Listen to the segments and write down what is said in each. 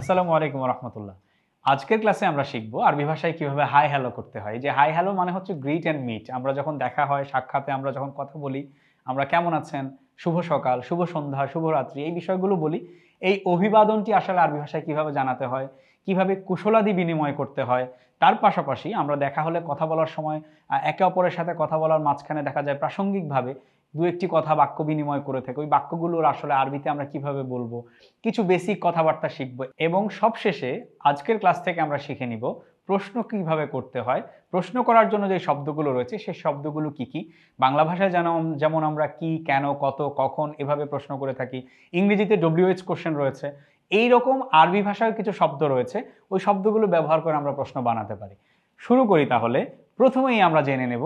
আসসালামু আলাইকুম রহমতুল্লাহ আজকের ক্লাসে আমরা শিখব আরবি ভাষায় কীভাবে হাই হ্যালো করতে হয়। যে হাই হ্যালো মানে হচ্ছে গ্রিট অ্যান্ড মিট। আমরা যখন দেখা হয়, সাক্ষাতে আমরা যখন কথা বলি, আমরা কেমন আছেন? শুভ সকাল, শুভ সন্ধ্যা শুভরাত্রি এই বিষয়গুলো বলি। এই অভিবাদনটি আসলে আরবি ভাষায় কীভাবে জানাতে হয়, কীভাবে কুশলাদি বিনিময় করতে হয়, তার পাশাপাশি আমরা দেখা হলে কথা বলার সময় একে অপরের সাথে কথা বলার মাঝখানে দেখা যায় প্রাসঙ্গিকভাবে দু একটি কথা বাক্য বিনিময় করে থাকে, ওই বাক্যগুলোর আসলে আরবিতে আমরা কীভাবে বলব, কিছু বেসিক কথাবার্তা শিখব এবং সবশেষে আজকের ক্লাস থেকে আমরা শিখে নিব প্রশ্ন কীভাবে করতে হয়, প্রশ্ন করার জন্য যে শব্দগুলো রয়েছে সেই শব্দগুলো কি কি, বাংলা ভাষায় যেন, যেমন আমরা কি, কেন, কত, কখন এভাবে প্রশ্ন করে থাকি, ইংরেজিতে ডব্লিউএইচ কোশ্চেন রয়েছে এই রকম আরবি ভাষায় কিছু শব্দ রয়েছে, ওই শব্দগুলো ব্যবহার করে আমরা প্রশ্ন বানাতে পারি। শুরু করি তাহলে, প্রথমেই আমরা জেনে নেব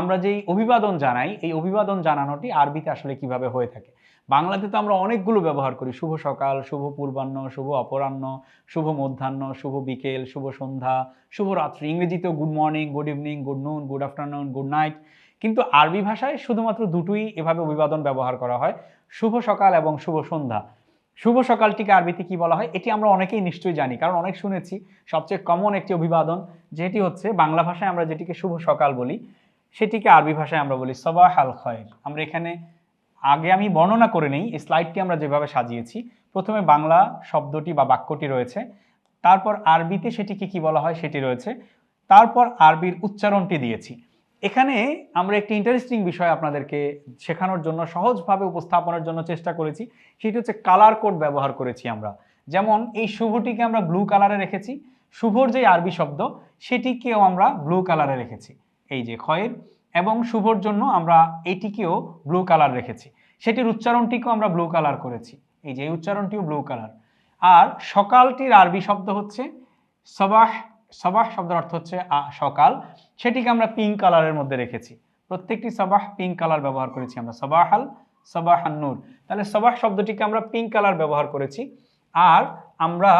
আমরা যেই অভিবাদন জানাই, এই অভিবাদন জানানোটি আরবিতে আসলে কীভাবে হয়ে থাকে? বাংলাতে তো আমরা অনেকগুলো ব্যবহার করি। শুভ সকাল, শুভ পূর্বাহ্ন, শুভ অপরাহ্ন, শুভ মধ্যাহ্ন, শুভ বিকেল, শুভ সন্ধ্যা, শুভ রাত্রি। ইংরেজিতেও good morning good evening good noon good afternoon good night কিন্তু আরবি ভাষায় শুধুমাত্র দুটোই এভাবে অভিবাদন ব্যবহার করা হয়। শুভ সকাল এবং শুভ সন্ধ্যা। শুভ সকালটিকে আরবিতে কি বলা হয়? এটি আমরা অনেকেই নিশ্চয়ই জানি, কারণ অনেক শুনেছি। সবচেয়ে কমন একটি অভিবাদন, যেটি হচ্ছে বাংলা ভাষায় আমরা যেটিকে শুভ সকাল বলি সেটিকে আরবি ভাষায় আমরা বলি সবাহ আল খয়ের। আমরা এখানে আগে আমি বর্ণনা করে নেই, এই স্লাইডটি আমরা যেভাবে সাজিয়েছি, প্রথমে বাংলা শব্দটি বা বাক্যটি রয়েছে, তারপর আরবিতে সেটিকে কি বলা হয় সেটি রয়েছে, তারপর আরবির উচ্চারণটি দিয়েছি। এখানে আমরা একটি ইন্টারেস্টিং বিষয় আপনাদেরকে শেখানোর জন্য, সহজভাবে উপস্থাপনের জন্য চেষ্টা করেছি, সেটি হচ্ছে কালার কোড ব্যবহার করেছি আমরা। যেমন এই শুভটিকে আমরা ব্লু কালারে রেখেছি, শুভর যে আরবি শব্দ, সেটিকেও আমরা ব্লু কালারে রেখেছি। এই যে খয়ের এবং শুভর জন্য আমরা এটিকেও ব্লু কালার রেখেছি। সেটির উচ্চারণটিকেও আমরা ব্লু কালার করেছি। এই যে এই উচ্চারণটিও ব্লু কালার আর সকালটির আরবি শব্দ হচ্ছে সবাহ। সবাহ শব্দের অর্থ হচ্ছে সকাল। সেটিকে আমরা পিঙ্ক কালারের মধ্যে রেখেছি। প্রত্যেকটি সবাহ পিঙ্ক কালার ব্যবহার করেছি আমরা। সবাহাল সবাহান নূর তাহলে সবাহ শব্দটিকে আমরা পিঙ্ক কালার ব্যবহার করেছি। আর আমরা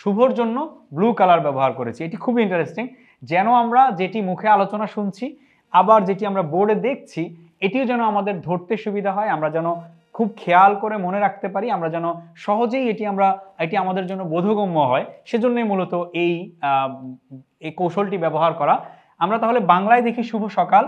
শুভর জন্য ব্লু কালার ব্যবহার করেছি। এটি খুবই ইন্টারেস্টিং যেন আমরা যেটি মুখে আলোচনা শুনছি, আবার যেটি আমরা বোর্ডে দেখছি, এটিও যেন আমাদের ধরতে সুবিধা হয়। আমরা যেন খুব খেয়াল করে মনে রাখতে পারি, আমরা যেন সহজেই এটি আমরা, এটি আমাদের জন্য বোধগম্য হয়। সেজন্যই মূলত এই এই কৌশলটি ব্যবহার করা। আমরা তাহলে বাংলায় দেখি শুভ সকাল।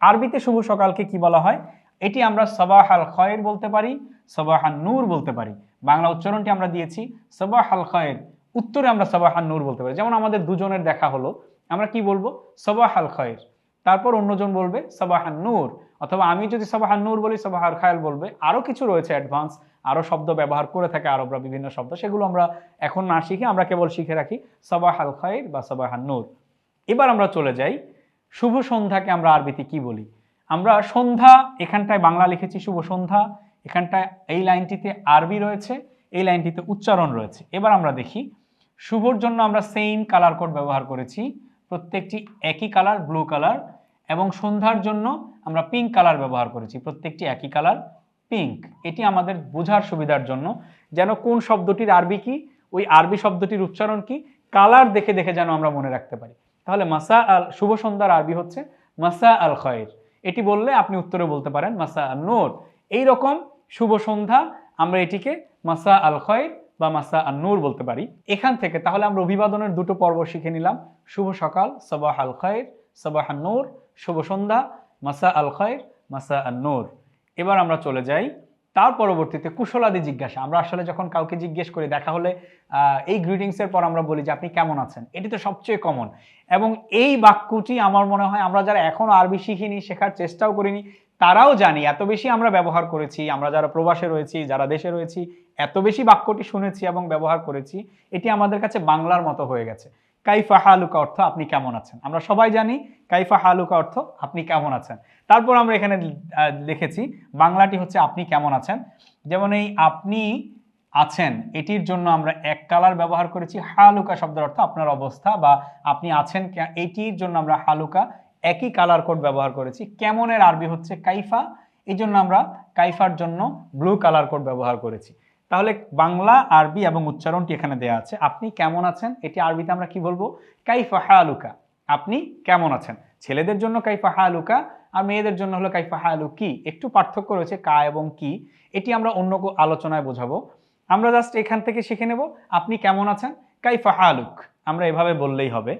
আরবিতে শুভ সকালকে কি বলা হয়? এটি আমরা সবাহ আল খয়ের বলতে পারি সবাহান নূর বলতে পারি। বাংলা উচ্চারণটি আমরা দিয়েছি সবাহ আল খয়ের। উত্তরে আমরা সবাহান নূর বলতে পারি। যেমন আমাদের দুজনের দেখা হলো আমরা কি বলব? সবাহ আল খয়ের তারপর অন্যজন বলবে, সবাহান নূর। অথবা আমি যদি সবাহান নূর বলি, সবাহার খায়াল বলবে। আরও কিছু রয়েছে অ্যাডভান্স আরও শব্দ ব্যবহার করে থাকে আরবরা বিভিন্ন শব্দ। সেগুলো আমরা এখন না শিখে, আমরা কেবল শিখে রাখি সবাহ আল খায়ের বা সবাহান নূর। এবার আমরা চলে যাই, শুভ সন্ধ্যাকে আমরা আরবিতে কি বলি? আমরা সন্ধ্যা, এখানটায় বাংলা লিখেছি শুভ সন্ধ্যা, এখানটায় এই লাইনটিতে আরবি রয়েছে, এই লাইনটিতে উচ্চারণ রয়েছে। এবার আমরা দেখি, শুভর জন্য আমরা সেম কালার কোড ব্যবহার করেছি প্রত্যেকটি একই কালার ব্লু কালার এবং সন্ধ্যার জন্য আমরা পিঙ্ক কালার ব্যবহার করেছি। প্রত্যেকটি একই কালার পিঙ্ক এটি আমাদের বোঝার সুবিধার জন্য যেন কোন শব্দটির আরবি কি, ওই আরবি শব্দটির উচ্চারণ কি কালার দেখে দেখে যেন আমরা মনে রাখতে পারি। তাহলে মাসা আল, শুভ সন্ধ্যার আরবি হচ্ছে মাসা আল খয়ের এটি বললে আপনি উত্তরে বলতে পারেন মাসা আল নূর। এই রকম শুভ সন্ধ্যা আমরা এটিকে মাসা আল খয়ের বা মাসা আর নূর বলতে পারি। এখান থেকে তাহলে আমরা অভিবাদনের দুটো পর্ব শিখে নিলাম। শুভ সকাল, সবাহ আল খয়ের সবাহ নূর শুভ সন্ধ্যা মাসা আল খয়ের মাসা আর নূর এবার আমরা চলে যাই তার পরবর্তীতে কুশলাদি জিজ্ঞাসা। আমরা আসলে যখন কাউকে জিজ্ঞেস করি, দেখা হলে এই গ্রিটিংসের পর আমরা বলি যে, আপনি কেমন আছেন? এটি তো সবচেয়ে কমন এবং এই বাক্যটি আমার মনে হয়, আমরা যারা এখনও আরবি শিখিনি, শেখার চেষ্টাও করিনি, তারাও জানি এত বেশি আমরা ব্যবহার করেছি, আমরা যারা প্রবাসে রয়েছি, যারা দেশে রয়েছি, এত বেশি বাক্যটি শুনেছি এবং ব্যবহার করেছি, এটি আমাদের কাছে বাংলার মতো হয়ে গেছে। কাইফা হালুকা অর্থ আপনি কেমন আছেন? আমরা সবাই জানি কাইফা হালুকা অর্থ আপনি কেমন আছেন। তারপর আমরা এখানে লিখেছি বাংলাটি হচ্ছে আপনি কেমন আছেন? যেমন এই আপনি আছেন, এটির জন্য আমরা এক কালার ব্যবহার করেছি। হালুকা শব্দের অর্থ আপনার অবস্থা বা আপনি আছেন এটির জন্য আমরা হালুকা একই কালার কোড ব্যবহার করেছি। কেমনের আরবি হচ্ছে কাইফা এই জন্য আমরা কাইফার জন্য ব্লু কালার কোড ব্যবহার করেছি। তাহলে বাংলা, আরবি এবং উচ্চারণটি এখানে দেওয়া আছে। আপনি কেমন আছেন? এটি আরবিতে আমরা কি বলব? কাইফা হালুকা। আপনি কেমন আছেন? ছেলেদের জন্য কাইফা হালুকা আর মেয়েদের জন্য হলো কাইফা হালু কি? একটু পার্থক্য রয়েছে কা এবং কি। এটি আমরা অন্য আলোচনায় বোঝাবো। আমরা জাস্ট এখান থেকে শিখে নেব, আপনি কেমন আছেন? কাইফা হালুক। আমরা এভাবে বললেই হবে।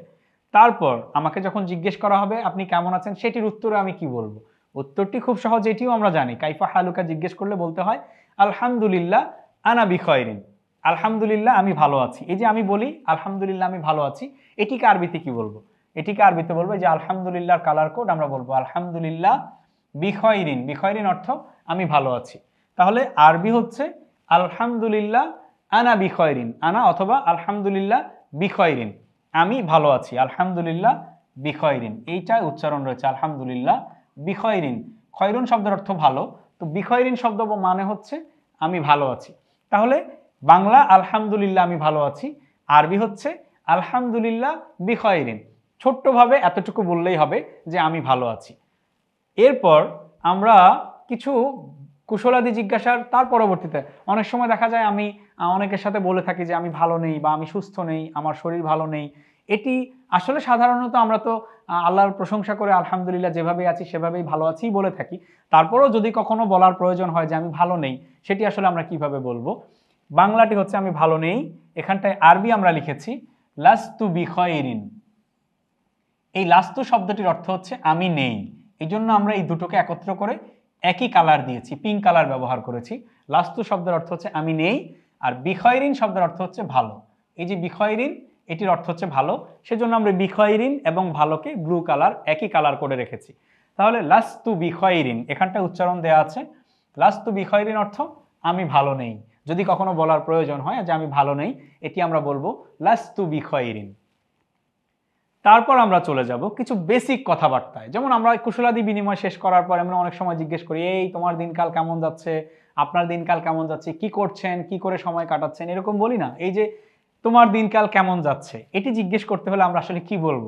তারপর আমাকে যখন জিজ্ঞেস করা হবে, আপনি কেমন আছেন? সেটির উত্তরে আমি কি বলব? উত্তরটি খুব সহজ, এটিও আমরা জানি। কাইফা হালুকা জিজ্ঞেস করলে বলতে হয়, আলহামদুলিল্লাহ আনা বিখয়রিন। আলহামদুলিল্লাহ, আমি ভালো আছি। এই যে আমি বলি, আলহামদুলিল্লাহ, আমি ভালো আছি এটিকে আরবিতে কি বলব? এটিকে আরবিতে বলব? যে আলহামদুলিল্লাহর কালার কোড আমরা বলব, আলহামদুলিল্লাহ, বিখয়রিন। বিখয়রিন অর্থ, আমি ভালো আছি। তাহলে আরবি হচ্ছে, আলহামদুলিল্লাহ, আনা বিখয়রিন। আনা অথবা আলহামদুলিল্লাহ, বিখয়রিন। আমি ভালো আছি, আলহামদুলিল্লাহ, বিখয়রিন। এইটা উচ্চারণ রয়েছে, আলহামদুলিল্লাহ, বিখয়রিন। খয়রুন শব্দের অর্থ ভালো। তো বিখয়রিন শব্দ মানে হচ্ছে, আমি ভালো আছি। বাংলা আলহামদুলিল্লাহ আমি ভালো আছি, আরবি হচ্ছে আলহামদুলিল্লাহ বিখয়রিন। ছোট্টভাবে এতটুকু বললেই হবে যে আমি ভালো আছি। এরপর আমরা কিছু কুশলাদি জিজ্ঞাসার, তার পরবর্তীতে অনেক সময় দেখা যায় আমি অনেকের সাথে বলে থাকি যে আমি ভালো নেই বা আমি সুস্থ নেই, আমার শরীর ভালো নেই এটি আসলে সাধারণত আমরা তো আল্লাহর প্রশংসা করে আলহামদুলিল্লাহ যেভাবে আছি, সেভাবেই ভালো আছি বলে থাকি। তারপরেও যদি কখনো বলার প্রয়োজন হয় যে আমি ভালো নেই, সেটি আসলে আমরা কীভাবে বলব? বাংলাটি হচ্ছে আমি ভালো নেই, এখানটায় আরবি আমরা লিখেছি, লাস্তু বিখয়রিন। এই লাস্তু শব্দটির অর্থ হচ্ছে আমি নেই। এই জন্য আমরা এই দুটোকে একত্র করে একই কালার দিয়েছি পিঙ্ক কালার ব্যবহার করেছি। লাস্তু শব্দের অর্থ হচ্ছে আমি নেই, আর বিখয়রিন শব্দের অর্থ হচ্ছে ভালো। এই যে বিখয়রিন এটির অর্থ হচ্ছে ভালো। সেজন্য আমরা বিখয়রিন এবং ভালোকে ব্লু কালার একই কালার করে রেখেছি। তাহলে লাস্তু বিখয়রিন, এখানটায় উচ্চারণ দেওয়া আছে। লাস্তু বিখয়রিন অর্থ, আমি ভালো নেই। যদি কখনো বলার প্রয়োজন হয় যে আমি ভালো নেই, এটি আমরা বলব লাস্তু বিখয়রিন। তারপর আমরা চলে যাব কিছু বেসিক কথাবার্তায়। যেমন আমরা কুশলাদি বিনিময় শেষ করার পর আমরা অনেক সময় জিজ্ঞেস করি, এই, তোমার দিনকাল কেমন যাচ্ছে? আপনার দিনকাল কেমন যাচ্ছে? কি করছেন? কি করে সময় কাটাচ্ছেন? এরকম বলি না। এই যে তোমার দিনকাল কেমন যাচ্ছে? এটি জিজ্ঞেস করতে হলে আমরা আসলে কি বলব?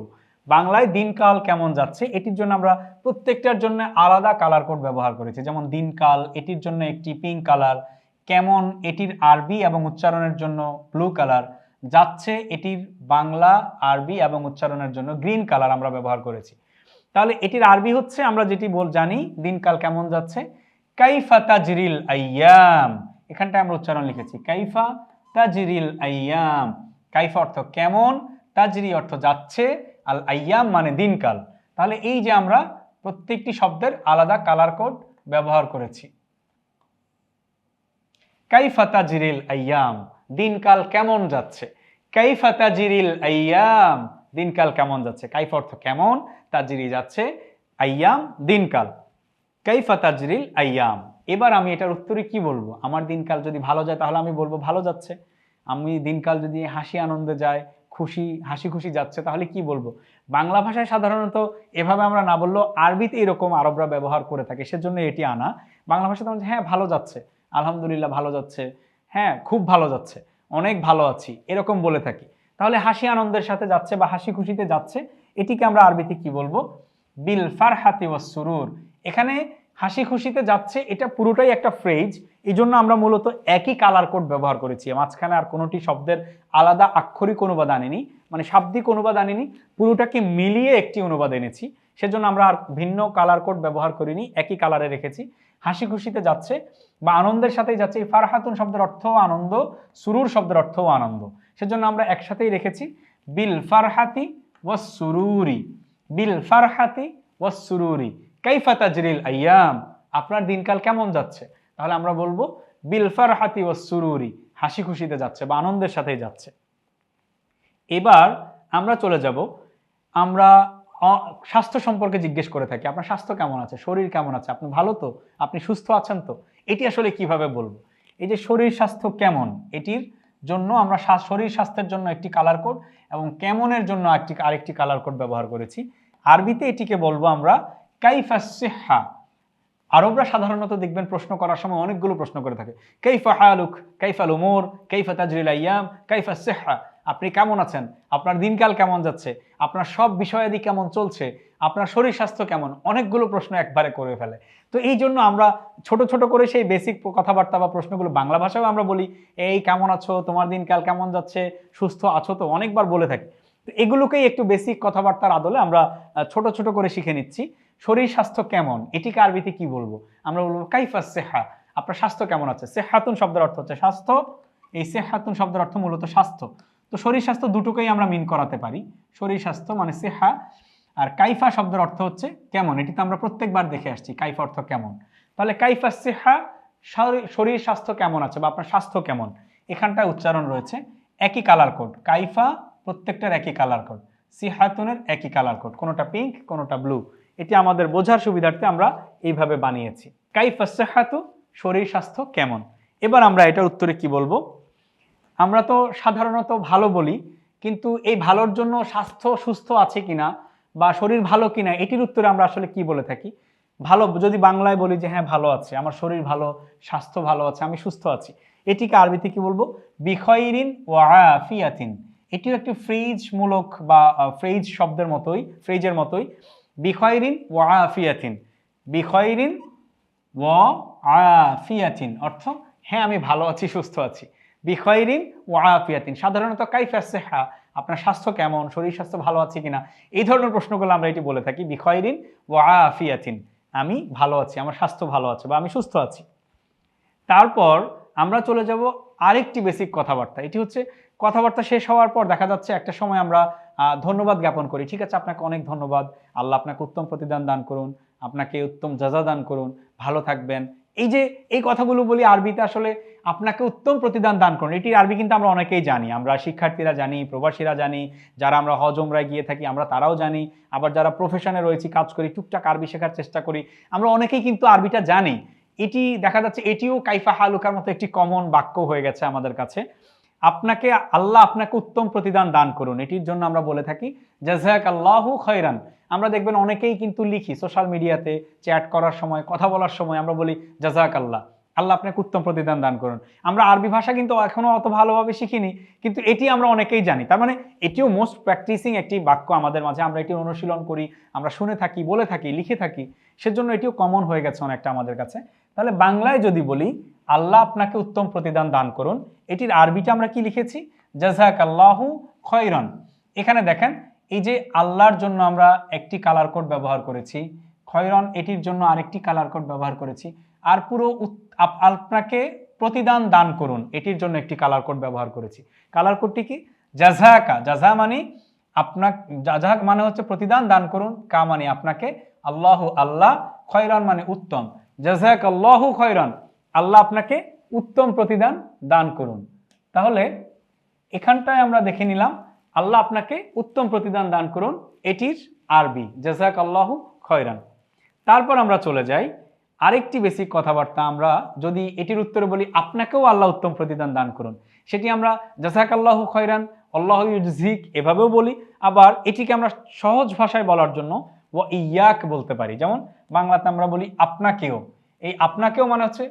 বাংলায় দিনকাল কেমন যাচ্ছে? এটির জন্য আমরা প্রত্যেকটার জন্য আলাদা কালার কোড ব্যবহার করেছি। যেমন দিনকাল, এটির জন্য একটি পিঙ্ক কালার কেমন এটির আরবি এবং উচ্চারণের জন্য ব্লু কালার যাচ্ছে এটির বাংলা, আরবি এবং উচ্চারণের জন্য গ্রিন কালার আমরা ব্যবহার করেছি। তাহলে এটির আরবি হচ্ছে আমরা যেটি বল, জানি দিনকাল কেমন যাচ্ছে? কাইফা তাজরিল আইয়াম। এখানটায় আমরা উচ্চারণ লিখেছি। কাইফা তাজরিল আইয়াম। কাইফা অর্থ কেমন? তাজরি অর্থ যাচ্ছে, আল আইয়াম মানে দিনকাল। তাহলে এই যে আমরা প্রত্যেকটি শব্দের আলাদা কালার কোড ব্যবহার করেছি। কাইফা তাজরিল আইয়াম, দিনকাল কেমন যাচ্ছে? কাইফা তাজরিল আইয়াম, দিনকাল কেমন যাচ্ছে? কাইফা অর্থ কেমন? তাজরি যাচ্ছে, আইয়াম, দিনকাল। কাইফা তাজরিল আইয়াম। এবার আমি এটার উত্তরে কি বলব? আমার দিনকাল যদি ভালো যায়, তাহলে আমি বলব ভালো যাচ্ছে। আমি দিনকাল যদি হাসি আনন্দে যায় খুশি, হাসি খুশি যাচ্ছে, তাহলে কি বলব? বাংলা ভাষায় সাধারণত এভাবে আমরা না বললেও আরবিতে এরকম আরবরা ব্যবহার করে থাকে, সেজন্য এটি আনা। বাংলা ভাষাতে আমরা হ্যাঁ ভালো যাচ্ছে। আলহামদুলিল্লাহ ভালো যাচ্ছে। হ্যাঁ খুব ভালো যাচ্ছে। অনেক ভালো আছি। এরকম বলে থাকি। তাহলে হাসি আনন্দের সাথে যাচ্ছে বা হাসি খুশিতে যাচ্ছে, এটিকে আমরা আরবিতে কি বলব? বিল ফারহাতি ওয়াস সুরুর। এখানে হাসি খুশিতে যাচ্ছে, এটা পুরোটাই একটা ফ্রেজ এই জন্য আমরা মূলত একই কালার কোড ব্যবহার করেছি। মাঝখানে আর কোনোটি শব্দের আলাদা আক্ষরিক অনুবাদ আনিনি মানে শাব্দিক অনুবাদ আনিনি, পুরোটাকে মিলিয়ে একটি অনুবাদ এনেছি। সেজন্য আমরা আর ভিন্ন কালার কোড ব্যবহার করিনি, একই কালারে রেখেছি। হাসি খুশিতে যাচ্ছে বা আনন্দের সাথেই যাচ্ছে, এই ফারহাতুন শব্দের অর্থও আনন্দ, সুরুর শব্দের অর্থও আনন্দ। সেজন্য আমরা একসাথেই রেখেছি, বিল ফারহাতি ওয়াস সুরুরি, বিল ফারহাতি ওয়াস সুরুরি। কাইফা তাজরিল আইয়াম? আপনার দিনকাল কেমন যাচ্ছে? তাহলে আমরা বলব বিলফার ফারহাতি ও সুরুরি, হাসি খুশিতে যাচ্ছে বা আনন্দের সাথেই যাচ্ছে। এবার আমরা চলে যাব, আমরা স্বাস্থ্য সম্পর্কে জিজ্ঞেস করে থাকি। আপনার স্বাস্থ্য কেমন আছে? শরীর কেমন আছে? আপনি ভালো তো? আপনি সুস্থ আছেন তো? এটি আসলে কীভাবে বলব? এই যে শরীর স্বাস্থ্য কেমন? এটির জন্য আমরা শরীর স্বাস্থ্যের জন্য একটি কালার কোড এবং কেমনের জন্য একটি, আরেকটি কালার কোড ব্যবহার করেছি। আরবিতে এটিকে বলব আমরা কাইফা সিহা? আরবরা সাধারণত দেখবেন প্রশ্ন করার সময় অনেকগুলো প্রশ্ন করে থাকে। কাইফা হালুক কাইফাল উমর কাইফা তাজরিল আইয়াম, কাইফা সেহা? আপনি কেমন আছেন? আপনার দিনকাল কেমন যাচ্ছে? আপনার সব বিষয়াদি কেমন চলছে? আপনার শরীর স্বাস্থ্য কেমন? অনেকগুলো প্রশ্ন একবারে করে ফেলে। তো এই জন্য আমরা ছোট ছোট করে সেই বেসিক কথাবার্তা বা প্রশ্নগুলো বাংলা ভাষাও আমরা বলি, এই কেমন আছো? তোমার দিনকাল কেমন যাচ্ছে? সুস্থ আছো তো? অনেকবার বলে থাকি। তো এগুলোকেই একটু বেসিক কথাবার্তার আদলে আমরা ছোট ছোট করে শিখে নিচ্ছি। শরীর স্বাস্থ্য কেমন? এটিকে আরবিতে কি বলব? আমরা বলব, কাইফা সেহা? আপনার স্বাস্থ্য কেমন আছে? সেহাতুন শব্দের অর্থ হচ্ছে স্বাস্থ্য। এই সেহাতুন শব্দের অর্থ মূলত স্বাস্থ্য। তো শরীর স্বাস্থ্য দুটোকেই আমরা মিন করাতে পারি। শরীর স্বাস্থ্য মানে সেহা। আর কাইফা শব্দের অর্থ হচ্ছে কেমন? এটি তো আমরা প্রত্যেকবার দেখে আসছি, কাইফা অর্থ কেমন? তাহলে কাইফা সেহা শরী- শরীর স্বাস্থ্য কেমন আছে বা আপনার স্বাস্থ্য কেমন? এখানটায় উচ্চারণ রয়েছে একই কালার কোড কাইফা প্রত্যেকটার একই কালার কোড সিহাতুনের একই কালার কোড কোনোটা পিঙ্ক কোনোটা ব্লু এটি আমাদের বোঝার সুবিধার্থে আমরা এইভাবে বানিয়েছি। কাইফা সেহাতু? শরীর স্বাস্থ্য কেমন? এবার আমরা এটার উত্তরে কি বলব? আমরা তো সাধারণত ভালো বলি, কিন্তু এই ভালোর জন্য স্বাস্থ্য সুস্থ আছে কিনা বা শরীর ভালো কিনা, এটির উত্তরে আমরা আসলে কি বলে থাকি? ভালো, যদি বাংলায় বলি যে হ্যাঁ ভালো আছে, আমার শরীর ভালো, স্বাস্থ্য ভালো আছে, আমি সুস্থ আছি, এটিকে আরবিতে কি বলব? বিখয়রিন ওয়াফিয়াতিন এটিও একটি ফ্রিজ মূলক বা ফ্রিজ শব্দের মতোই, ফ্রিজের মতোই বিখয়রিন ওয়াফিয়াতিন বিখয়রিন ওয়াফিয়াতিন অর্থ হ্যাঁ আমি ভালো আছি, সুস্থ আছি। বিখয়রিন ওয়াফিয়াতিন সাধারণত কাইফাসে হা আপনার স্বাস্থ্য কেমন, শরীর স্বাস্থ্য ভালো আছে কিনা, এই ধরনের প্রশ্নগুলো আমরা এটি বলে থাকি, বিখয়রিন ওয়াফিয়াতিন আমি ভালো আছি, আমার স্বাস্থ্য ভালো আছে বা আমি সুস্থ আছি। তারপর আমরা চলে যাব আরেকটি বেসিক কথাবার্তা। এটি হচ্ছে কথাবার্তা শেষ হওয়ার পর দেখা যাচ্ছে একটা সময় আমরা ধন্যবাদ জ্ঞাপন করি। ঠিক আছে, আপনাকে অনেক ধন্যবাদ। আল্লাহ আপনাকে উত্তম প্রতিদান দান করুন, আপনাকে উত্তম যাজা দান করুন, ভালো থাকবেন। এই যে, এই কথাগুলো বলি, আরবিতে আসলে আপনাকে উত্তম প্রতিদান দান করুন। এটির আরবি কিন্তু আমরা অনেকেই জানি। আমরা শিক্ষার্থীরা জানি, প্রবাসীরা জানি, যারা আমরা হজমরায় গিয়ে থাকি, আমরা তারাও জানি। আবার যারা প্রফেশনে রয়েছি, কাজ করি, টুকটাক আরবি শেখার চেষ্টা করি, আমরা অনেকেই কিন্তু আরবিটা জানি। এটি দেখা যাচ্ছে এটিও কাইফা হালুকার মতো একটি কমন বাক্য হয়ে গেছে আমাদের কাছে। আপনাকে, আল্লাহ আপনাকে উত্তম প্রতিদান দান করুন। এটির জন্য আমরা বলে থাকি জাজাক আল্লাহু খয়রান। আমরা দেখবেন অনেকেই কিন্তু লিখি সোশ্যাল মিডিয়াতে, চ্যাট করার সময়, কথা বলার সময় আমরা বলি জাজাক আল্লাহ আল্লাহ আপনাকে উত্তম প্রতিদান দান করুন। আমরা আরবি ভাষা কিন্তু এখনও অত ভালোভাবে শিখিনি, কিন্তু এটি আমরা অনেকেই জানি। তার মানে এটিও মোস্ট প্র্যাকটিসিং একটি বাক্য আমাদের মাঝে। আমরা এটি অনুশীলন করি, আমরা শুনে থাকি, বলে থাকি, লিখে থাকি। সেজন্য এটিও কমন হয়ে গেছে অনেকটা আমাদের কাছে। তাহলে বাংলায় যদি বলি, আল্লাহ আপনাকে উত্তম প্রতিদান দান করুন। এটির আরবিটা আমরা কি লিখেছি? জাজাক আল্লাহু খয়রন। এখানে দেখেন, এই যে আল্লাহর জন্য আমরা একটি কালার কোড ব্যবহার করেছি, খয়রন এটির জন্য আরেকটি কালার কোড ব্যবহার করেছি, আর পুরো আপ- আপনাকে প্রতিদান দান করুন, এটির জন্য একটি কালার কোড ব্যবহার করেছি। কালার কোডটি কি? জাজাকা জাজা মানে আপনার জাজাক মানে হচ্ছে প্রতিদান দান করুন, কা মানে আপনাকে আল্লাহ আল্লাহ খয়রান মানে উত্তম। জাজাক আল্লাহ খয়রান। আল্লাহ আপনাকে উত্তম প্রতিদান দান করুন। তাহলে এখানটায় আমরা দেখে নিলাম, আল্লাহ আপনাকে উত্তম প্রতিদান দান করুন, এটির আরবি জাজাক আল্লাহ খয়রান। তারপর আমরা চলে যাই, আরেকটি বেসিক কথাবার্তা আমরা যদি এটির উত্তরে বলি, আপনাকেও আল্লাহ উত্তম প্রতিদান দান করুন। সেটি আমরা জাজাক আল্লাহ খয়রান, আল্লাহ ইউজিক এভাবেও বলি। আবার এটিকে আমরা সহজ ভাষায় বলার জন্য ও ইয়াক বলতে পারি। যেমন বাংলাতে আমরা বলি আপনাকেও। এই আপনাকেও মানে হচ্ছে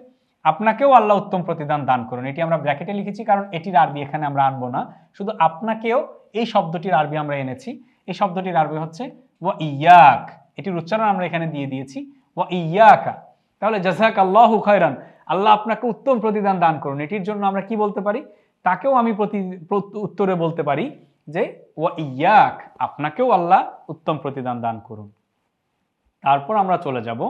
আপনাকেও আল্লাহ উত্তম প্রতিদান দান করুন। এটি আমরা ব্র্যাকেটে লিখেছি কারণ এটির আরবি এখানে আমরা আনব না। শুধু আপনাকেও এই শব্দটির আরবি আমরা এনেছি। এই শব্দটির আরবি হচ্ছে ও ইয়াক। এটির উচ্চারণ আমরা এখানে দিয়ে দিয়েছি। ও ইয়াকা। তাহলে জাজাক আল্লাহ খয়রান। আল্লাহ আপনাকে উত্তম প্রতিদান দান করুন। এটির জন্য আমরা কি বলতে পারি? তাকেও আমি প্রতি উত্তরে বলতে পারি যে ও ইয়াক, আপনাকেও আল্লাহ উত্তম প্রতিদান দান করুন। তারপর আমরা চলে যাব।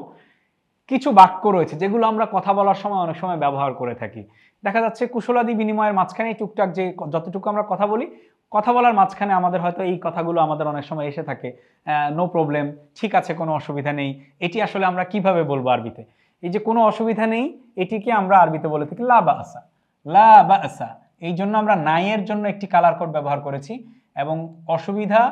কিছু বাক্য রয়েছে যেগুলো আমরা কথা বলার সময় অনেক সময় ব্যবহার করে থাকি। দেখা যাচ্ছে কুশলাদি বিনিময়ের মাঝখানে টুকটাক যে যতটুকু আমরা কথা বলি, কথা বলার মাঝখানে আমাদের হয়তো এই কথাগুলো আমাদের অনেক সময় এসে থাকে। নো প্রবলেম ঠিক আছে, কোনো অসুবিধা নেই, এটি আসলে আমরা কীভাবে বলব আরবিতে? এই যে কোনো অসুবিধা নেই, এটিকে আমরা আরবিতে বলে থাকি লা বা আসা লা বা আসা এই জন্য আমরা নাইয়ের জন্য একটি কালার কোড ব্যবহার করেছি এবং অসুবিধা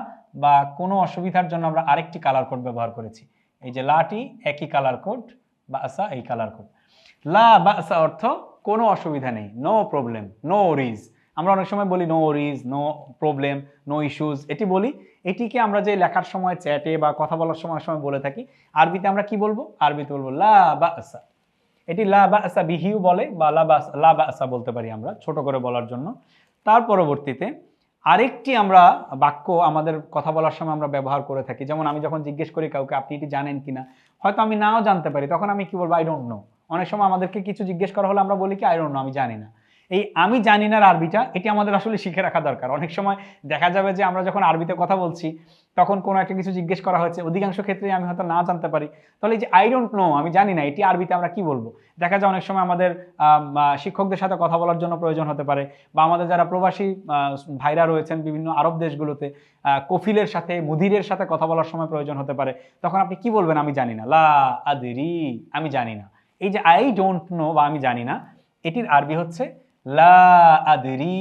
বা কোনো অসুবিধার জন্য আমরা আরেকটি কালার কোড ব্যবহার করেছি। এই যে লাটি একই কালার কোড বা আসা এই কালার কোড লা, বা আসা অর্থ কোনো অসুবিধা নেই নো প্রবলেম নো ওরিজ আমরা অনেক সময় বলি no worries no problem no issues এটি বলি, এটিকে আমরা যে লেখার সময় চ্যাটে বা কথা বলার সময় সময় বলে থাকি, আরবিতে আমরা কি বলব? আরবিতে বলব লা, বা আসা এটি লা বা আসা বিহিউ বলে বা লা বা লা বা আসা বলতে পারি আমরা, ছোট করে বলার জন্য। তার পরবর্তীতে আরেকটি আমরা বাক্য আমাদের কথা বলার সময় আমরা ব্যবহার করে থাকি। যেমন আমি যখন জিজ্ঞেস করি কাউকে, আপনি এটি জানেন কি না হয়তো আমি নাও জানতে পারি। তখন আমি কি বলব? আই ডোন্ট নো অনেক সময় আমাদেরকে কিছু জিজ্ঞেস করা হলে আমরা বলি কি আই ডোন্ট নো আমি জানি না। এই আমি জানি না আরবিটা, এটি আমাদের আসলে শিখে রাখা দরকার। অনেক সময় দেখা যাবে যে আমরা যখন আরবিতে কথা বলছি, তখন কোনো একটা কিছু জিজ্ঞেস করা হয়েছে, অধিকাংশ ক্ষেত্রে আমি হয়তো না জানতে পারি। তাহলে এই যে আই ডোন্ট নো আমি জানি না, এটি আরবিতে আমরা কি বলব? দেখা যায় অনেক সময় আমাদের শিক্ষকদের সাথে কথা বলার জন্য প্রয়োজন হতে পারে, বা আমাদের যারা প্রবাসী ভাইরা রয়েছেন বিভিন্ন আরব দেশগুলোতে কফিলের সাথে, মুদিরের সাথে কথা বলার সময় প্রয়োজন হতে পারে। তখন আপনি কি বলবেন আমি জানি না। লা আদিরি, আমি জানি না। এই যে আই ডোন্ট নো বা আমি জানি না, এটির আরবি হচ্ছে লা আদরি।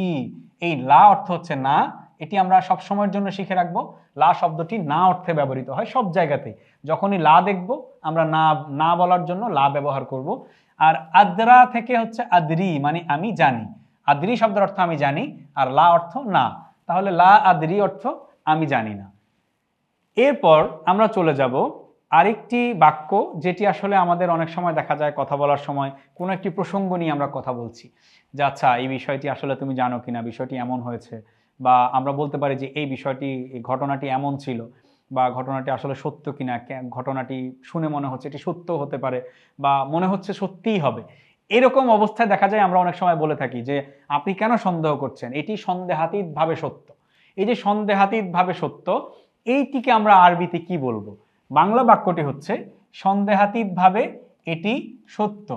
এই লা অর্থ হচ্ছে না, এটি আমরা সব সময়ের জন্য শিখে রাখব। লা শব্দটি না অর্থে ব্যবহৃত হয় সব জায়গাতে। যখনই লা দেখব, আমরা না না বলার জন্য লা ব্যবহার করব। আর আদ্রা থেকে হচ্ছে আদরি মানে আমি জানি। আদরি শব্দের অর্থ আমি জানি, আর লা অর্থ না। তাহলে লা আদরি অর্থ আমি জানি না। এরপর আমরা চলে যাব আরেকটি বাক্য যেটি আসলে আমাদের অনেক সময় দেখা যায় কথা বলার সময়, কোনো একটি প্রসঙ্গ নিয়ে আমরা কথা বলছি যে আচ্ছা এই বিষয়টি আসলে তুমি জানো কিনা? বিষয়টি এমন হয়েছে। বা আমরা বলতে পারি যে, এই বিষয়টি ঘটনাটি এমন ছিল। বা, ঘটনাটি আসলে সত্য কিনা? কে- ঘটনাটি শুনে মনে হচ্ছে এটি সত্য হতে পারে। বা, মনে হচ্ছে সত্যিই হবে। এরকম অবস্থায় দেখা যায় আমরা অনেক সময় বলে থাকি যে, আপনি কেন সন্দেহ করছেন? এটি সন্দেহাতীতভাবে সত্য। এই যে, সন্দেহাতীতভাবে সত্য, এইটিকে আমরা আরবিতে কি বলব? বাংলা বাক্যটি হচ্ছে, সন্দেহাতীতভাবে এটি সত্য।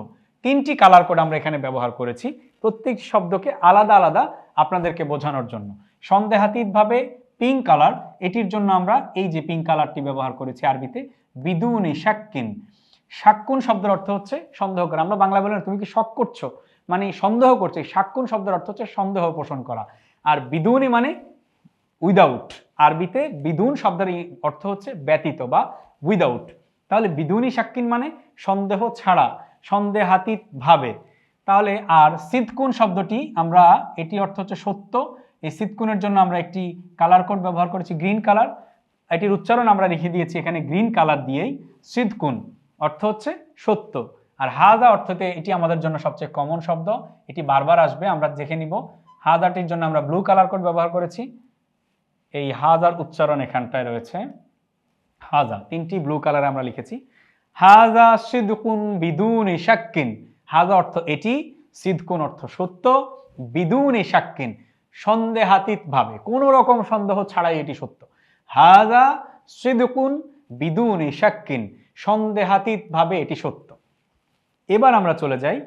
তিনটি কালার কোড আমরা এখানে ব্যবহার করেছি, প্রত্যেক শব্দকে আলাদা আলাদা আপনাদেরকে বোঝানোর জন্য। সন্দেহাতীতভাবে পিঙ্ক কালার এটির জন্য আমরা এই যে পিঙ্ক কালারটি ব্যবহার করেছি আরবিতে, বিদুনি শাক্কিন। শাক্কুন শব্দের অর্থ হচ্ছে সন্দেহ করা। আমরা বাংলা বলি তুমি কি শক করছ? মানে সন্দেহ করছে। শাক্কুন শব্দের অর্থ হচ্ছে সন্দেহ পোষণ করা। আর বিদুনি মানে উইদাউট আরবিতে বিদুন শব্দের অর্থ হচ্ছে ব্যতীত বা উইদাউট তাহলে বিদুনি শাক্কিন মানে সন্দেহ ছাড়া, সন্দেহাতীত ভাবে। তাহলে আর সিদকুন শব্দটি আমরা, এটি অর্থ হচ্ছে সত্য। এই সিদকুনের জন্য আমরা একটি কালার কোড ব্যবহার করেছি গ্রিন কালার এটির উচ্চারণ আমরা লিখে দিয়েছি এখানে গ্রিন কালার দিয়েই, সিদকুন। অর্থ হচ্ছে সত্য। আর হাদা অর্থতে এটি আমাদের জন্য সবচেয়ে কমন শব্দ। এটি বারবার আসবে, আমরা দেখে নিব। হাদাটির জন্য আমরা ব্লু কালার কোড ব্যবহার করেছি। এই হাজার উচ্চারণ এখানটায় রয়েছে। হাজা, তিনটি ব্লু কালারে আমরা লিখেছি। হাজা সিদকুন বিদুন শাক্কিন। হাজা অর্থ এটি, সিদকুন অর্থ সত্য, বিদুন শাক্কিন। সন্দেহাতীত ভাবে, কোন রকম সন্দেহ ছাড়াই এটি সত্য। হাজা সিদকুন বিদুন শাক্কিন। সন্দেহাতীত ভাবে এটি সত্য। এবার আমরা চলে যাই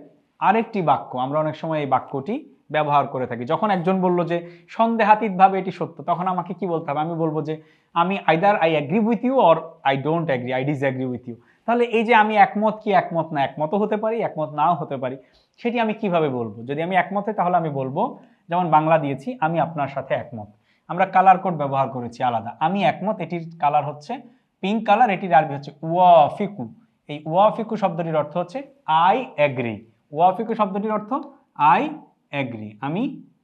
আরেকটি বাক্য। আমরা অনেক সময় এই বাক্যটি ব্যবহার করে থাকি। যখন একজন বলল যে, সন্দেহাতীতভাবে এটি সত্য তখন আমাকে কি বলতে হবে? আমি বলব যে, আমি either I agree with you or I don't agree I disagree with you তাহলে এই যে আমি একমত কি একমত না, একমতও হতে পারি, একমত নাও হতে পারি, সেটি আমি কীভাবে বলব? যদি আমি একমত হই, তাহলে আমি বলব, যেমন বাংলা দিয়েছি, আমি আপনার সাথে একমত আমরা কালার কোড ব্যবহার করেছি আলাদা। আমি একমত, এটির কালার হচ্ছে পিঙ্ক কালার এটির আরবি হচ্ছে ওয়াফিকু। এই ওয়াফিকু শব্দটির অর্থ হচ্ছে আই অ্যাগ্রি ওয়াফিকু শব্দটির অর্থ আই অ্যাগ্রি আমি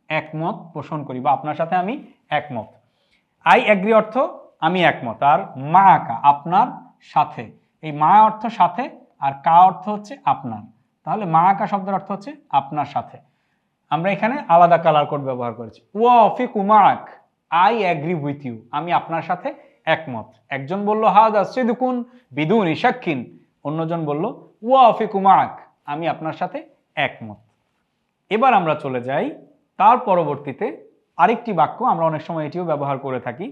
একমত পোষণ করি বা আপনার সাথে আমি একমত। আই অ্যাগ্রি অর্থ আমি একমত। আর মা আঁকা আপনার সাথে। এই মা অর্থ সাথে আর কা অর্থ হচ্ছে আপনার। তাহলে মা আঁকা শব্দের অর্থ হচ্ছে আপনার সাথে। আমরা এখানে আলাদা কালার কোড ব্যবহার করেছি। ওয়াফিক উমাক আই অ্যাগ্রি উইথ ইউ আমি আপনার সাথে একমত। একজন বলল, হাদা সিদুকুন বিদুন ইশাক্কিন অন্যজন বলল ওয়াফিক উমাক আমি আপনার সাথে একমত। এবার আমরা চলে যাই, তার পরবর্তীতে আরেকটি বাক্য, আমরা অনেক সময় এটিও ব্যবহার করে থাকি,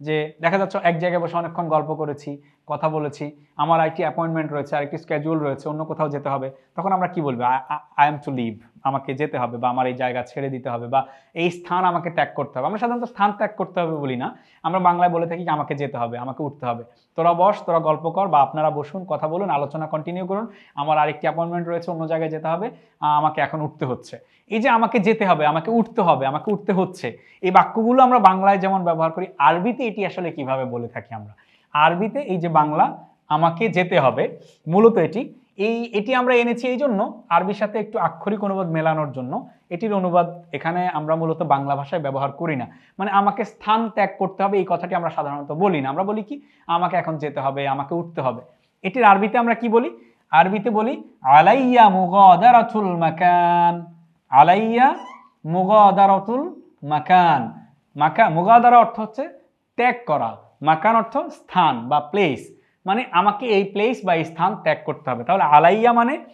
যে দেখা যাচ্ছে এক জায়গায় বসে অনেকক্ষণ গল্প করেছি, কথা বলেছি, আমার আরেকটি অ্যাপয়েন্টমেন্ট রয়েছে, আরেকটি স্ক্যাজুয়াল রয়েছে, অন্য কোথাও যেতে হবে, তখন আমরা কি বলব? আই এম টু লিভ আমাকে যেতে হবে বা আমার এই জায়গা ছেড়ে দিতে হবে বা এই স্থান আমাকে ত্যাগ করতে হবে। আমরা সাধারণত স্থান ত্যাগ করতে হবে বলি না। আমরা বাংলায় বলে থাকি আমাকে যেতে হবে, আমাকে উঠতে হবে। তোরা বস, তোরা গল্প কর বা আপনারা বসুন, কথা বলুন, আলোচনা কন্টিনিউ করুন। আমার আরেকটি অ্যাপয়েন্টমেন্ট রয়েছে, অন্য জায়গায় যেতে হবে। আমাকে এখন উঠতে হচ্ছে। এই যে আমাকে যেতে হবে, আমাকে উঠতে হবে, আমাকে উঠতে হচ্ছে, এই বাক্যগুলো আমরা বাংলায় যেমন ব্যবহার করি, আরবিতে এটি আসলে কীভাবে বলে থাকি আমরা? আরবিতে এই যে বাংলা, আমাকে যেতে হবে, মূলত এটি এই, এটি আমরা এনেছি এই জন্য। আরবির সাথে একটু আক্ষরিক অনুবাদ মেলানোর জন্য। এটির অনুবাদ এখানে আমরা মূলত বাংলা ভাষায় ব্যবহার করি না। মানে আমাকে স্থান ত্যাগ করতে হবে, এই কথাটি আমরা সাধারণত বলি না। আমরা বলি কি? আমাকে এখন যেতে হবে, আমাকে উঠতে হবে। এটির আরবিতে আমরা কি বলি? আরবিতে বলি, আলাইয়া মুগাদারাতুল মাকান। আলাইয়া মুগাদারাতুল মাকান। মাকা, মুগাদারা অর্থ হচ্ছে ত্যাগ করা। মাকান অর্থ স্থান বা প্লেস মানে আমাকে এই প্লেস বা এই স্থান ত্যাগ করতে হবে। তাহলে আলাইয়া মানে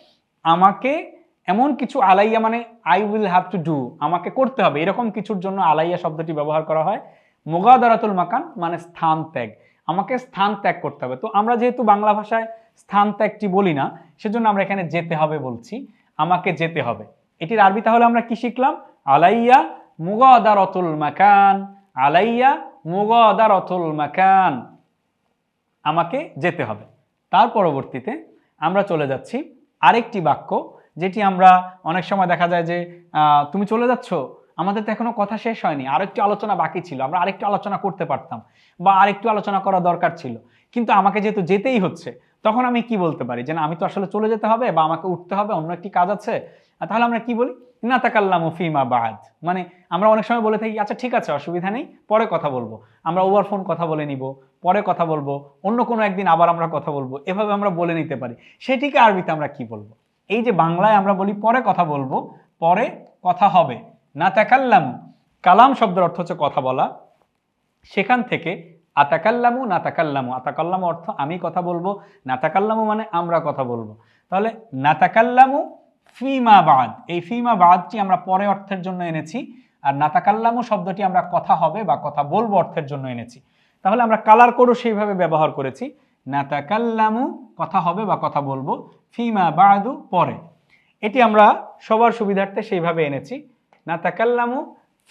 আমাকে এমন কিছু আলাইয়া মানে I will have to do আমাকে করতে হবে। এরকম কিছুর জন্য আলাইয়া শব্দটি ব্যবহার করা হয়। মোগা মোগাদারাতুল মাকান মানে স্থান ত্যাগ। আমাকে স্থান ত্যাগ করতে হবে। তো আমরা যেহেতু বাংলা ভাষায় স্থান ত্যাগটি বলি না, সেজন্য আমরা এখানে যেতে হবে বলছি। আমাকে যেতে হবে। এটির আরবি তাহলে আমরা কি শিখলাম? আলাইয়া মুগাদারাতুল মাকান। আলাইয়া মুগাদারাতুল মাকান। আমাকে যেতে হবে। তার পরবর্তীতে আমরা চলে যাচ্ছি আরেকটি বাক্য, যেটি আমরা অনেক সময় দেখা যায় যে তুমি চলে যাচ্ছ? আমাদের তো এখনও কথা শেষ হয়নি। আরেকটু আলোচনা বাকি ছিল। আমরা আরেকটু আলোচনা করতে পারতাম বা আরেকটু আলোচনা করা দরকার ছিল। কিন্তু আমাকে যেহেতু যেতেই হচ্ছে তখন আমি কি বলতে পারি? যে না, আমি তো আসলে চলে যেতে হবে বা আমাকে উঠতে হবে, অন্য একটি কাজ আছে। তাহলে আমরা কি বলি? না তাকাল্লাম ফিমা বাদ মানে আমরা অনেক সময় বলে থাকি আচ্ছা ঠিক আছে, অসুবিধা নেই, পরে কথা বলব। আমরা ওভার ফোন কথা বলে নিব, পরে কথা বলব, অন্য কোনো একদিন আবার আমরা কথা বলব, এভাবে আমরা বলে নিতে পারি। সেটিকে আরবিতে আমরা কি বলব? এই যে বাংলায় আমরা বলি, পরে কথা বলব, পরে কথা হবে। না তাকাল্লাম কালাম শব্দের অর্থ হচ্ছে কথা বলা। সেখান থেকে আতাকাল্লামু না তাকাল্লামু আতাকাল্লামু অর্থ আমি কথা বলব না তাকাল্লামু মানে আমরা কথা বলব। তাহলে না তাকাল্লামু ফিমা বাদ। এই ফিমা বাদটি আমরা পরে অর্থের জন্য এনেছি, আর না তাকাল্লামু শব্দটি আমরা কথা হবে বা কথা বলব অর্থের জন্য এনেছি। তাহলে আমরা কালার কোডও সেইভাবে ব্যবহার করেছি। না তাকাল্লামু কথা হবে বা কথা বলব, ফিমা বাদু পরে। এটি আমরা সবার সুবিধার্থে সেইভাবে এনেছি। না তাকাল্লামু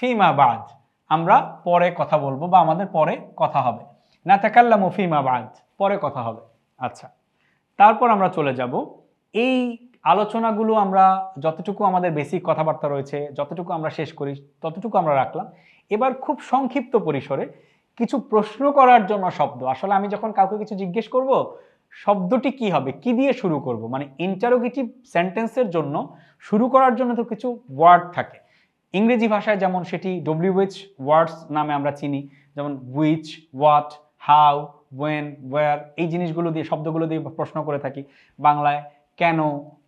ফিমা বাদ। আমরা পরে কথা বলব বা আমাদের পরে কথা হবে। না তাকাল্লামু ফিমা বাদ, পরে কথা হবে। আচ্ছা তারপর আমরা চলে যাব। এই আলোচনাগুলো আমরা যতটুকু আমাদের বেসিক কথাবার্তা রয়েছে, যতটুকু আমরা শেষ করি, ততটুকু আমরা রাখলাম। এবার খুব সংক্ষিপ্ত পরিসরে কিছু প্রশ্ন করার জন্য শব্দ। আসলে আমি যখন কাউকে কিছু জিজ্ঞেস করব, শব্দটি কি হবে? কি দিয়ে শুরু করব? মানে ইন্টারোগেটিভ সেন্টেন্সের জন্য শুরু করার জন্য তো কিছু ওয়ার্ড থাকে। ইংরেজি ভাষায় যেমন সেটি ডব্লিউএইচ ওয়ার্ডস নামে আমরা চিনি, যেমন which what how when where এই জিনিসগুলো দিয়ে, শব্দগুলো দিয়ে প্রশ্ন করে থাকি। বাংলায় কেন,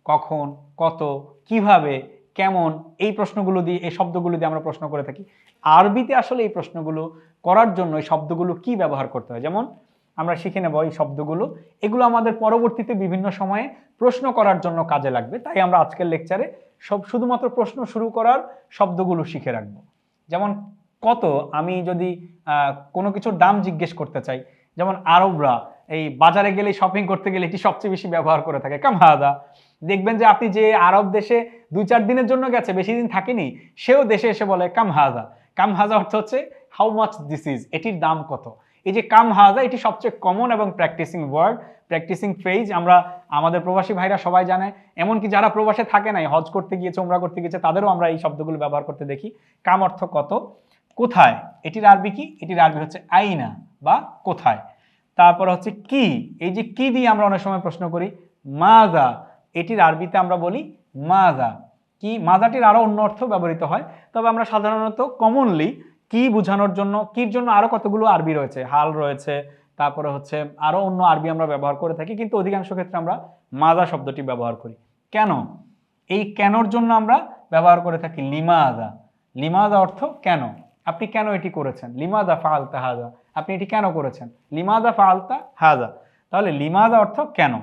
কখন, কত, কীভাবে, কেমন, এই প্রশ্নগুলো দিয়ে, এই শব্দগুলো দিয়ে আমরা প্রশ্ন করে থাকি। আরবিতে আসলে এই প্রশ্নগুলো করার জন্য এই শব্দগুলো কি ব্যবহার করতে হয়? যেমন আমরা শিখে নেব এই শব্দগুলো। এগুলো আমাদের পরবর্তীতে বিভিন্ন সময়ে প্রশ্ন করার জন্য কাজে লাগবে। তাই আমরা আজকের লেকচারে সব শুধুমাত্র প্রশ্ন শুরু করার শব্দগুলো শিখে রাখব। যেমন, কত আমি যদি কোনো কিছুর দাম জিজ্ঞেস করতে চাই, যেমন আরবরা, এই বাজারে গেলে শপিং করতে গেলে এটি সবচেয়ে বেশি ব্যবহার করে থাকে কামহাদা দেখবেন যে আপনি যে আরব দেশে দুই চার দিনের জন্য গেছে, বেশি দিন থাকেনি, সেও দেশে এসে বলে কাম হাজা কামহাজা কামহাজা অর্থ হচ্ছে হাউ মাচ দিস ইজ এটির দাম কত? এই যে কাম হাজা, এটি সবচেয়ে কমন এবং প্র্যাকটিসিং ওয়ার্ড প্র্যাকটিসিং ফ্রেজ আমরা আমাদের প্রবাসী ভাইরা সবাই জানে। এমনকি যারা প্রবাসে থাকে নাই, হজ করতে গিয়েছে, উমরা করতে গিয়েছে, তাদেরও আমরা এই শব্দগুলো ব্যবহার করতে দেখি। কাম অর্থ কত? কোথায়? এটির আরবি কি? এটির আরবি হচ্ছে আইনা বা কোথায়। তারপর হচ্ছে কি? এই যে কি দিয়ে আমরা অনেক সময় প্রশ্ন করি, মাজা। এটির আরবিতে আমরা বলি মাজা। কি? মাজাটির আরও অন্য অর্থ ব্যবহৃত হয়। তবে আমরা সাধারণত কমনলি কি বোঝানোর জন্য, কির জন্য আরও কতগুলো আরবি রয়েছে? হাল রয়েছে, তারপরে হচ্ছে আরও অন্য আরবি আমরা ব্যবহার করে থাকি, কিন্তু অধিকাংশ ক্ষেত্রে আমরা মাজা শব্দটি ব্যবহার করি। কেন? এই কেনর জন্য আমরা ব্যবহার করে থাকি লিমাজা। লিমাজা অর্থ কেন? আপনি কেন এটি করেছেন? লিমাজা ফালতা হাজা। আপনি এটি কেন করেছেন? লিমা লিমাজা ফালতা হাজা। তাহলে লিমাজা অর্থ কেন?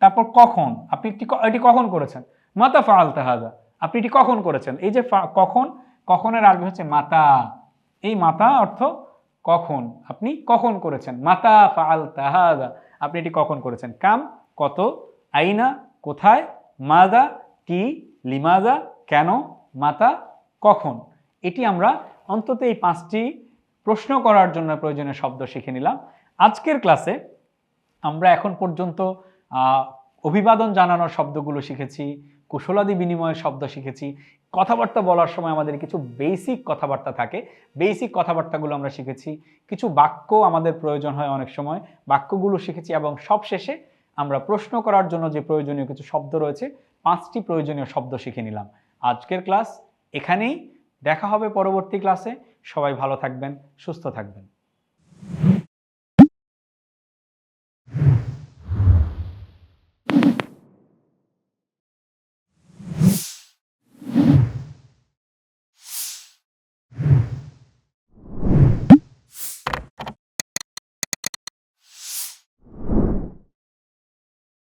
তারপর কখন? আপনি এটি কখন করেছেন? মাতা ফালতা হাজা। আপনি এটি কখন করেছেন? এই যে কখন? কখনের আরবি হচ্ছে মাতা। এই মাতা অর্থ কখন? আপনি কখন করেছেন? মাতা ফাল তাহাদা। আপনি এটি কখন করেছেন? কাম, কত, আইনা, কোথায়, মাদা, কি লিমাজা কেন, মাতা, কখন? এটি আমরা অন্তত এই পাঁচটি প্রশ্ন করার জন্য প্রয়োজনীয় শব্দ শিখে নিলাম। আজকের ক্লাসে আমরা এখন পর্যন্ত অভিবাদন জানানোর শব্দগুলো শিখেছি কুশলাদি বিনিময়ের শব্দ শিখেছি। কথাবার্তা বলার সময় আমাদের কিছু বেসিক কথাবার্তা থাকে। বেসিক কথাবার্তাগুলো আমরা শিখেছি। কিছু বাক্য আমাদের প্রয়োজন হয় অনেক সময়। বাক্যগুলো শিখেছি এবং সবশেষে আমরা প্রশ্ন করার জন্য যে প্রয়োজনীয় কিছু শব্দ রয়েছে, পাঁচটি প্রয়োজনীয় শব্দ শিখে নিলাম। আজকের ক্লাস এখানেই। দেখা হবে পরবর্তী ক্লাসে সবাই ভালো থাকবেন, সুস্থ থাকবেন।